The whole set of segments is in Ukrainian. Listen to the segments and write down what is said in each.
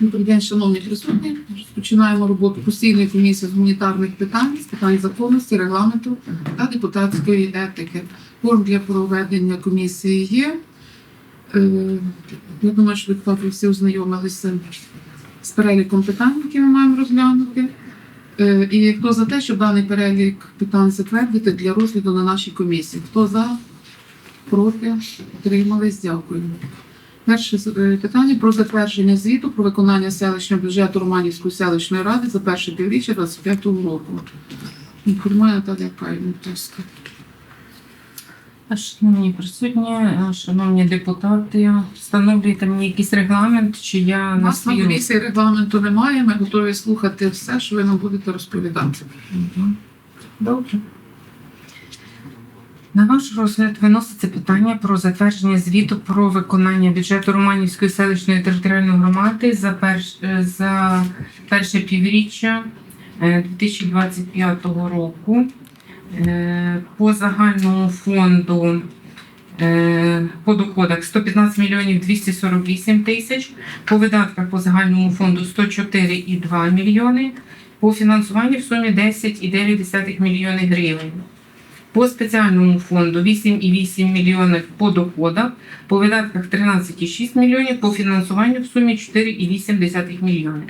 Добрий день, шановні присутні. Розпочинаємо роботу постійної комісії з гуманітарних питань, з питань законності, регламенту та депутатської етики. Форм для проведення комісії є. Е, Я думаю, що депутати всі ознайомилися з переліком питань, які ми маємо розглянути. Е, І хто за те, щоб даний перелік питань затвердити для розгляду на нашій комісії? Хто за? Проти? Утримались? Дякую. Перше е, питання про затвердження звіту про виконання селищного бюджету Романівської селищної ради за перше півріччя 25 року. Інформує Наталія Кайна, будь ласка. Шановні присутні, шановні депутати, встановлюєте мені якийсь регламент, чи я У на нас на свій комісії регламенту немає, ми готові слухати все, що ви нам будете розповідати. Добре. На ваш розгляд виноситься питання про затвердження звіту про виконання бюджету Романівської селищної територіальної громади за, перш, е, за перше півріччя е, 2025 року. Е, По загальному фонду е, по доходах 115 мільйонів 248 тисяч, по видатках по загальному фонду 104,2 мільйони, по фінансуванню в сумі 10,9 мільйони гривень. По спеціальному фонду 8,8 мільйонів по доходах, по видатках 13,6 мільйонів, по фінансуванню в сумі 4,8 мільйони.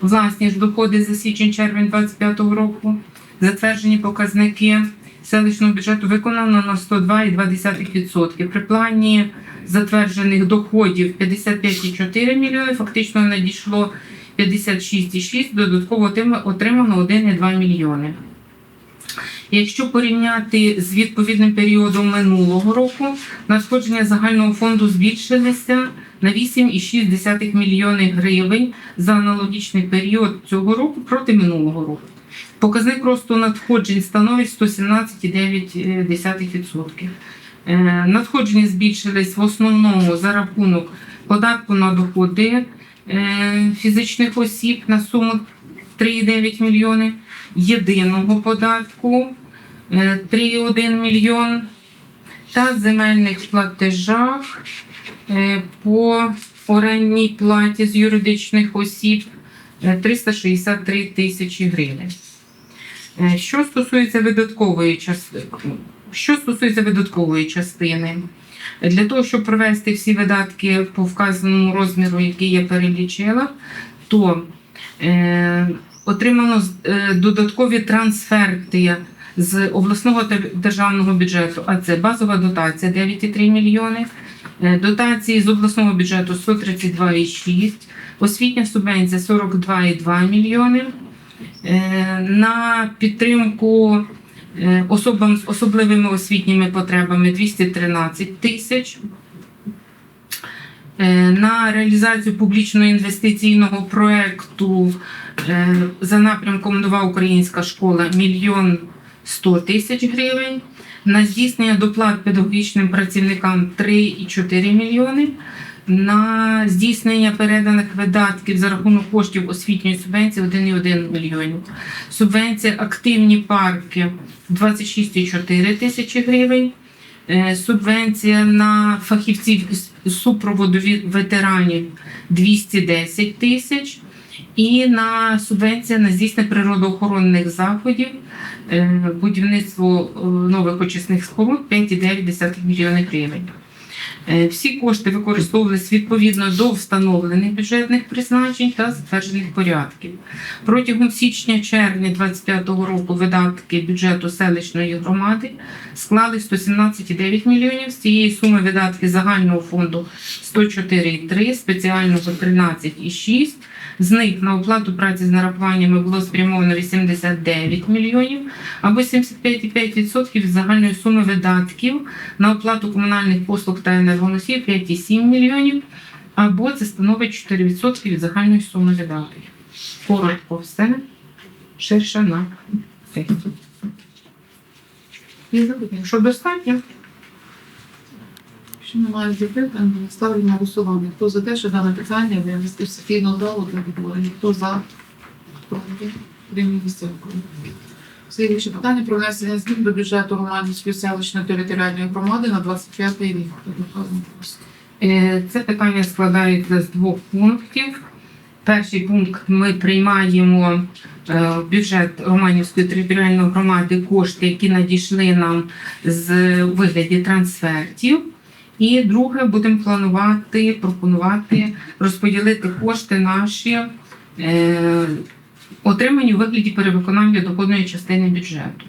Власні ж доходи за січень-червень 2025 року, затверджені показники селищного бюджету виконано на 102,2%. При плані затверджених доходів 55,4 мільйони, фактично надійшло 56,6, додатково отримано 1,2 мільйони. Якщо порівняти з відповідним періодом минулого року, надходження загального фонду збільшилися на 8,6 мільйони гривень за аналогічний період цього року проти минулого року. Показник росту надходжень становить 117,9%. Е, Надходження збільшились в основному за рахунок податку на доходи е, фізичних осіб на суму 3,9 мільйони, єдиного податку 3,1 мільйон та земельних платежах е, по орендній платі з юридичних осіб е, 363 тисячі гривень. Е, Що стосується видаткової частини, що стосується видаткової частини, для того, щоб провести всі видатки по вказаному розміру, який я перелічила, то е, отримано е, додаткові трансферти з обласного державного бюджету, а це базова дотація 9,3 мільйони, е, дотації з обласного бюджету 132,6, освітня субвенція 42,2 мільйони. Е, На підтримку е, особам з особливими освітніми потребами 213 тисяч. На реалізацію публічного інвестиційного проекту е, за напрямком Нова Українська школа мільйон 100 тисяч гривень. На здійснення доплат педагогічним працівникам 3,4 мільйони. На здійснення переданих видатків за рахунок коштів освітньої субвенції 1,1 мільйонів. Субвенція активні парки 26,4 тисячі гривень. Е, Субвенція на фахівців супроводу ветеранів 210 тисяч. І на субвенція на здійснення природоохоронних заходів, е, будівництво е, нових очисних споруд 5,9 мільйони гривень. Е, Всі кошти використовувалися відповідно до встановлених бюджетних призначень та затверджених порядків. Протягом січня-червня 2025 року видатки бюджету селищної громади склали 117,9 мільйонів. З цієї суми видатки загального фонду 104,3, спеціального 13,6. З них на оплату праці з нарахуваннями було спрямовано 89 мільйонів або 75,5% від загальної суми видатків на оплату комунальних послуг та енергоносіїв 5,7 мільйонів, або це становить 4% від загальної суми видатків. Коротко все, ширше на це. Що достатньо? Якщо немає запитань, ставлю на голосування. Хто за те, що дане питання винести в сесійну залу для відборення? Хто за? Проти? Дякую. Слідуюче питання про внесення змін до бюджету Романівської селищної територіальної громади на 25 рік. Е, Це питання складається з двох пунктів. Перший пункт ми приймаємо е, в бюджет Романівської територіальної громади кошти, які надійшли нам з вигляді трансфертів. І друге, будемо планувати, пропонувати розподілити кошти наші, е, отримані у вигляді перевиконання доходної частини бюджету.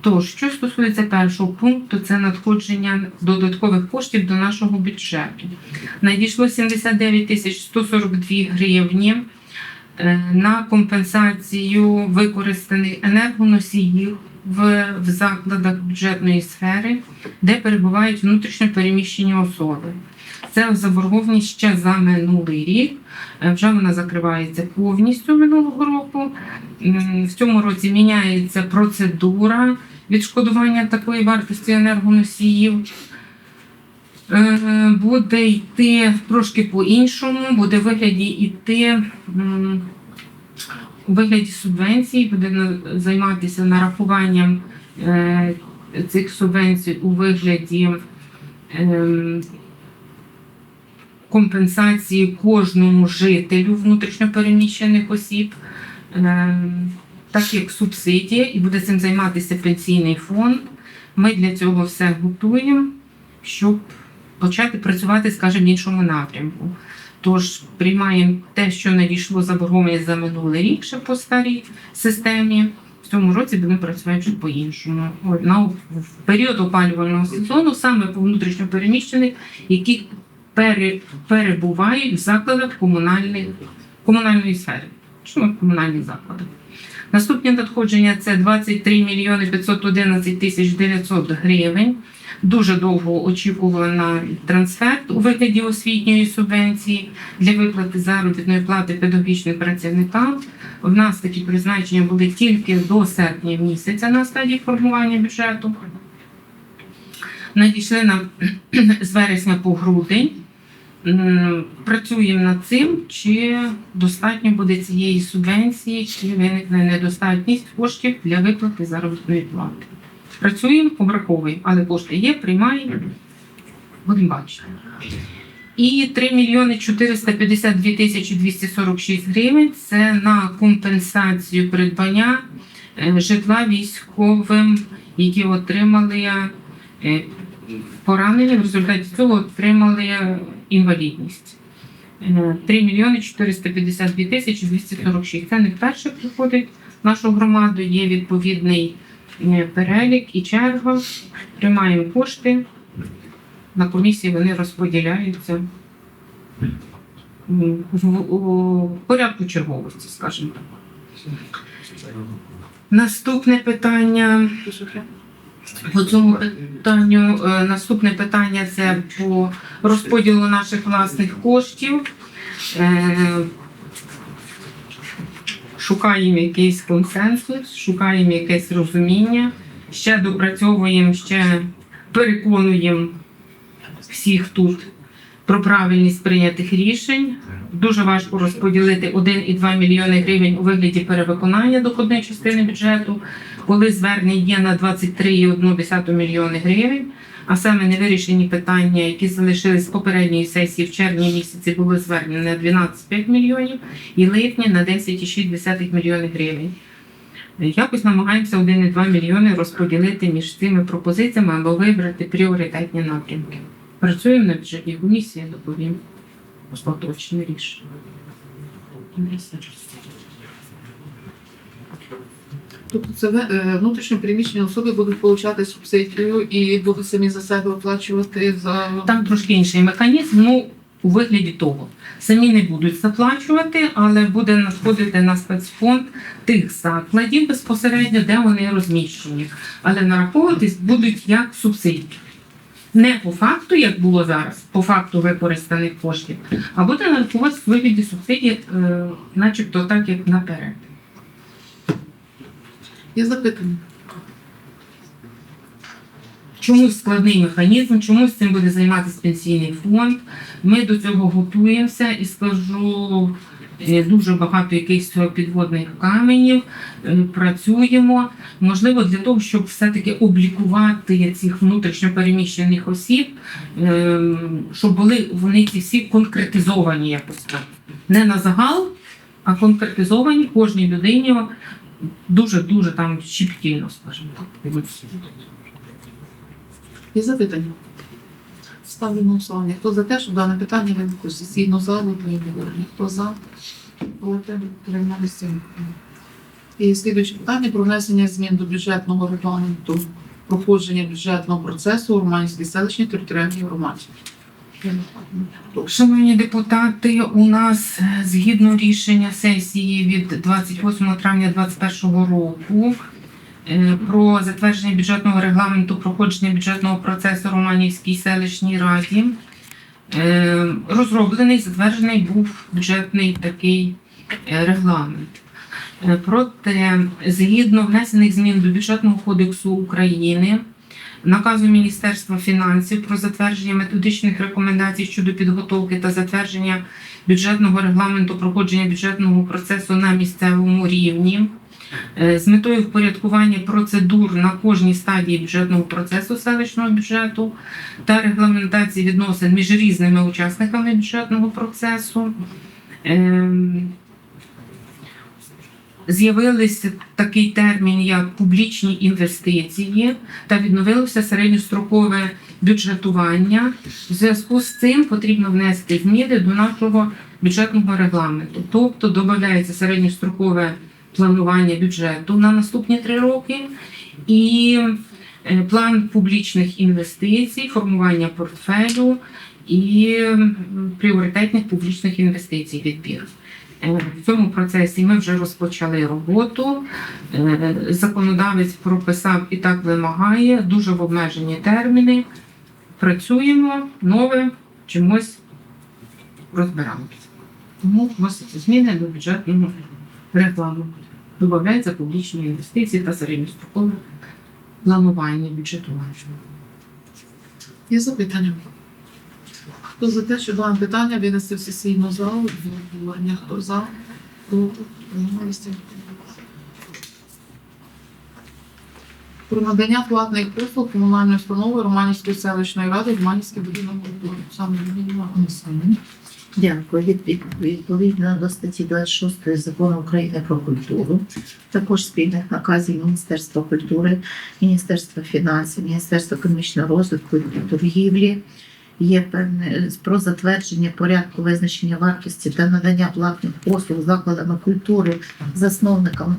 Тож, що стосується першого пункту, це надходження додаткових коштів до нашого бюджету. Надійшло 79 тисяч 142 гривні е, на компенсацію використаних енергоносіїв в, в закладах бюджетної сфери, де перебувають внутрішньо переміщені особи. Це заборгованість ще за минулий рік. Е, Вже вона закривається повністю минулого року. В цьому році міняється процедура відшкодування такої вартості енергоносіїв. Е, Буде йти трошки по-іншому, буде в вигляді йти вигляді субвенцій, буде займатися нарахуванням е, цих субвенцій у вигляді ем, компенсації кожному жителю внутрішньопереміщених осіб, ем, так як субсидія, і буде цим займатися пенсійний фонд. Ми для цього все готуємо, щоб почати працювати, скажімо, в іншому напрямку. Тож приймаємо те, що надійшло заборгованість за минулий рік ще по старій системі. В цьому році будемо працювати по-іншому. На в період опалювального сезону саме по внутрішньопереміщених, які пере, перебувають в закладах комунальних, комунальної сфери, що в комунальних закладах. Наступні надходження це 23 мільйони 511 тисяч 900 гривень. Дуже довго очікувала на трансферт у вигляді освітньої субвенції для виплати заробітної плати педагогічним працівникам. У нас такі призначення були тільки до серпня місяця на стадії формування бюджету. Надійшли нам з вересня по грудень. Працюємо над цим, чи достатньо буде цієї субвенції, чи виникне недостатність коштів для виплати заробітної плати. Працюємо, обраховуємо, але кошти є, приймаємо, будемо бачити. І 3 мільйони 452 тисячі 246 гривень це на компенсацію придбання е, житла військовим, які отримали е, поранення, в результаті цього отримали е, інвалідність. Е, 3 мільйони 452 тисячі 246. Це не вперше приходить в нашу громаду, є відповідний е, перелік і черга. Приймаємо кошти. На комісії вони розподіляються в, у порядку черговості, скажімо так. Наступне питання. По цьому питанню е, наступне питання це по розподілу наших власних коштів. Е, Шукаємо якийсь консенсус, шукаємо якесь розуміння, ще допрацьовуємо, ще переконуємо всіх тут про правильність прийнятих рішень. Дуже важко розподілити 1,2 мільйони гривень у вигляді перевиконання доходної частини бюджету, коли звернень є на 23,1 мільйони гривень. А саме невирішені питання, які залишились з попередньої сесії в червні місяці, були звернені на 12,5 мільйонів і липні на 10,6 мільйони гривень. Якось намагаємося 1,2 мільйони розподілити між цими пропозиціями або вибрати пріоритетні напрямки. Працюємо на бюджетній комісії, доповім остаточне рішення. Тобто це е, внутрішньо переміщені особи будуть отримати субсидію і будуть самі за себе оплачувати за Там трошки інший механізм, ну у вигляді того. Самі не будуть заплачувати, але буде надходити на спецфонд тих закладів безпосередньо, де вони розміщені. Але нараховуватись будуть як субсидії. Не по факту, як було зараз, по факту використаних коштів, а буде нарахуватися в вигляді субсидій, е, начебто так, як наперед. є запитання. Чомусь складний механізм, чомусь цим буде займатися пенсійний фонд. Ми до цього готуємося і скажу дуже багато якихось підводних каменів. е, Працюємо. Можливо, для того, щоб все-таки облікувати цих внутрішньо переміщених осіб, е, щоб були вони ці всі конкретизовані якось. Не на загал, а конкретизовані кожній людині дуже-дуже там щепетільно, скажімо так. Є запитання? Ставлю на голосування. Хто за те, щоб дане питання винесли в сесійну залу, є. Хто за? Проти? Трималися? І слідуюче питання про внесення змін до бюджетного регламенту проходження бюджетного процесу у Романській селищній територіальній громаді. Шановні депутати, у нас згідно рішення сесії від 28 травня 2021 року про затвердження бюджетного регламенту проходження бюджетного процесу Романівській селищній раді. е, Розроблений, затверджений був бюджетний такий е, регламент. Е, Проте, згідно внесених змін до бюджетного кодексу України, наказу Міністерства фінансів про затвердження методичних рекомендацій щодо підготовки та затвердження бюджетного регламенту проходження бюджетного процесу на місцевому рівні е, з метою впорядкування процедур на кожній стадії бюджетного процесу селищного бюджету та регламентації відносин між різними учасниками бюджетного процесу. Ем, З'явився такий термін, як публічні інвестиції, та відновилося середньострокове бюджетування. В зв'язку з цим потрібно внести зміни до нашого бюджетного регламенту. Тобто додається середньострокове планування бюджету на наступні три роки і е, план публічних інвестицій, формування портфелю і пріоритетних публічних інвестицій відбір. Е, В цьому процесі ми вже розпочали роботу. Е, Законодавець прописав і так вимагає дуже в обмежені терміни. Працюємо нове, чимось розбираємося. Тому вносяться зміни до бюджетного регламенту. Добавляються публічні інвестиції та середньострокове планування бюджетування. Є запитання? Хто за те, що дане питання винести в сесійну залу? Для. Хто за? Проти? Про надання платних послуг комунальної установи Романівської селищної ради Романівський будинок культури. Саме. Дякую. Від- Відповідно до статті 26 закону України про культуру, також спільних наказів Міністерства культури, Міністерства фінансів, Міністерства економічного розвитку і торгівлі. Є певне про затвердження порядку визначення вартості та надання платних послуг закладами культури, засновниками,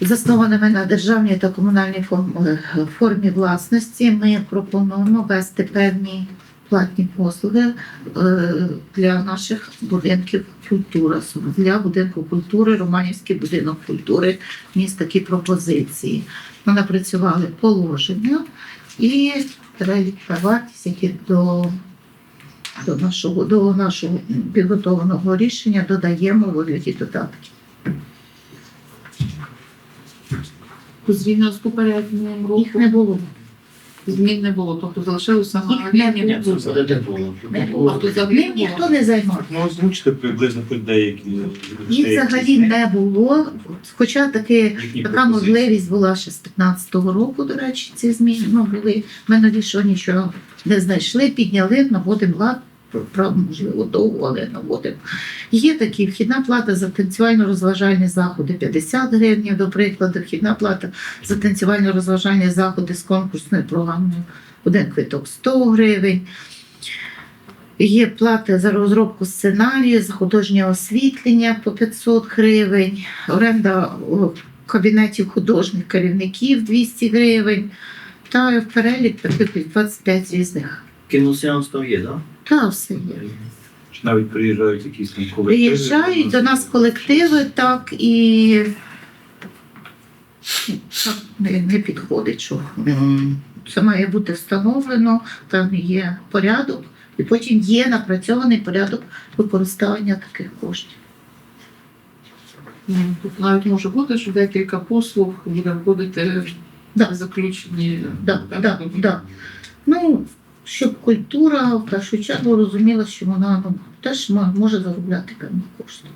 заснованими на державній та комунальній е, формі власності. Ми пропонуємо ввести певні платні послуги е, для наших будинків культури, для будинку культури, Романівський будинок культури, вніс такі пропозиції. Ми напрацювали положення і перелік вартість, які до, до, нашого, до нашого підготовленого рішення додаємо вигляді додатків. Зрівняно з попереднім Їх не було. Змін не було, тобто залишилося на Їх не рівні. було. А Не було. то взагалі Ним ніхто не займався. Ну, озвучте приблизно хоч деякі. Їх взагалі не було, хоча таки Їхні Така пропозиції. можливість була ще з 15-го року, до речі, ці зміни ну, були. Ми нові що нічого не знайшли, підняли, наводимо лад. Правда, можливо, довго, але наводимо. Є такі вхідна плата за танцювально-розважальні заходи 50 гривень, до прикладу, вхідна плата за танцювально-розважальні заходи з конкурсною програмою один квиток 100 гривень. Є плата за розробку сценарію, за художнє освітлення по 500 гривень, оренда кабінетів художніх керівників 200 гривень, та в перелік таких 25 різних. Кіносеанс там є, так? Та все є. Чи навіть приїжджають якісь там колективи. Приїжджають до нас колективи, так і так не, не підходить, що це має бути встановлено, там є порядок, і потім є напрацьований порядок використання таких коштів. Ну, Тут навіть може бути, що декілька послуг буде входити Да. в заключені. Да, да, да. Ну, щоб культура в першу чергу розуміла, що вона теж може заробляти певні кошти.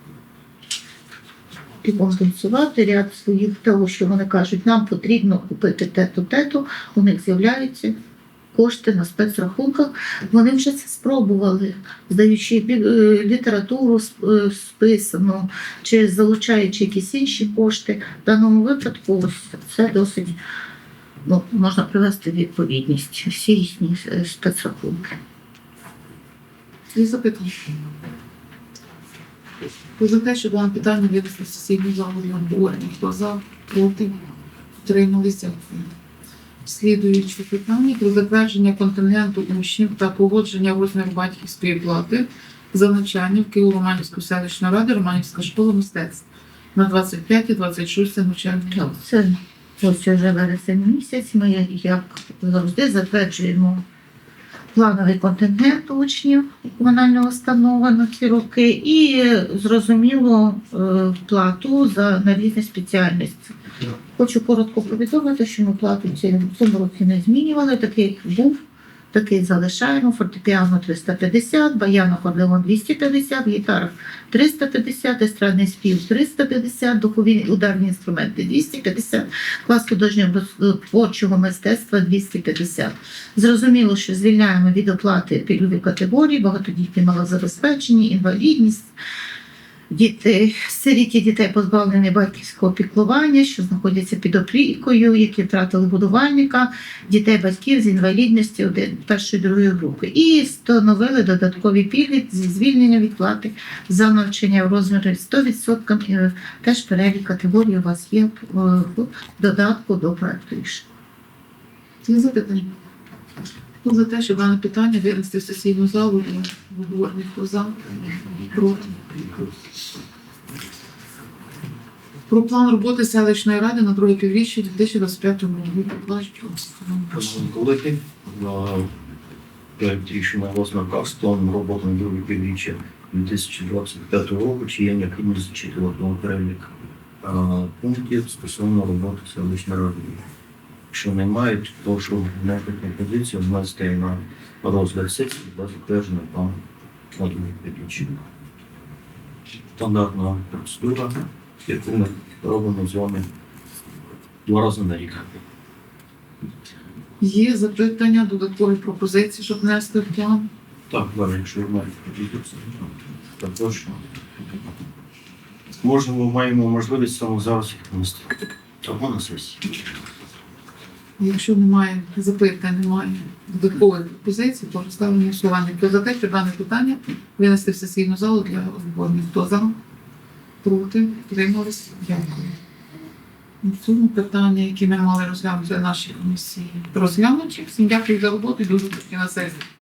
І компенсувати ряд своїх того, що вони кажуть, нам потрібно купити те-то, те-то, у них з'являються кошти на спецрахунках. Вони вже це спробували, здаючи е, літературу е, списану чи залучаючи якісь інші кошти. В даному випадку ось це досить ну, можна привести відповідність всі їхні е, спецрахунки. Є запитання? Хто за те, що дане питання винести в сесійну залу для обговорення? Хто за, проти, утрималися? Слідуюче питання про затвердження контингенту учнів та погодження розміру батьківської плати за навчання в Києво-Романівську селищну раду Романівська школа мистецтв на 25-26 навчальний рік. Ось вже вересень місяць. Ми, як завжди, затверджуємо плановий контингент учнів комунального установи на ці роки і зрозуміло е, плату за на різні спеціальності. Хочу коротко повідомити, що ми плату в цьому році не змінювали. Такий був, такий залишаємо. Фортепіано 350, баян акордеон 250, гітара 350, естрадний спів 350, духові ударні інструменти 250, клас художнього творчого мистецтва 250. Зрозуміло, що звільняємо від оплати пільгові категорії, багатодітні малозабезпечені, інвалідність. Діти, сиріті дітей позбавлені батьківського піклування, що знаходяться під опікою, які втратили будувальника, дітей батьків з інвалідності першої другої групи. І встановили додаткові пільги зі звільнення від плати за навчання в розмірі 100%. І Теж перелік категорій у вас є в в додатку до проекту рішення. Є за те, що дане питання винести в сесійну залу для обговорення? За, проти? Про план роботи селищної ради на друге півріччя 2025 року. Шановні колеги, на проект рішення власного з планом роботи на друге півріччя 2025 року, чи є необхідність зачитувати перелік пунктів стосовно роботи селищної ради. Якщо немає, то прошу внести пропозицію внести на розгляд сесії та плану на друге півріччя. Стандартна процедура, яку ми робимо з вами два рази на рік. Є запитання, додаткові пропозиції, щоб внести в план? Так, далі, якщо ви маєте пропозицію, також можемо, маємо можливість саме зараз їх внести. Або на сесії. Якщо немає запитань, немає додаткових пропозицій, то ставимо голосування. Хто за те, що дане питання винести в сесійну залу для обговорення? Хто за? Проти? Тримались? Дякую. В цьому питання, які ми мали розглянути в нашій комісії, розглянуті. Всім дякую за роботу і дуже на сесії.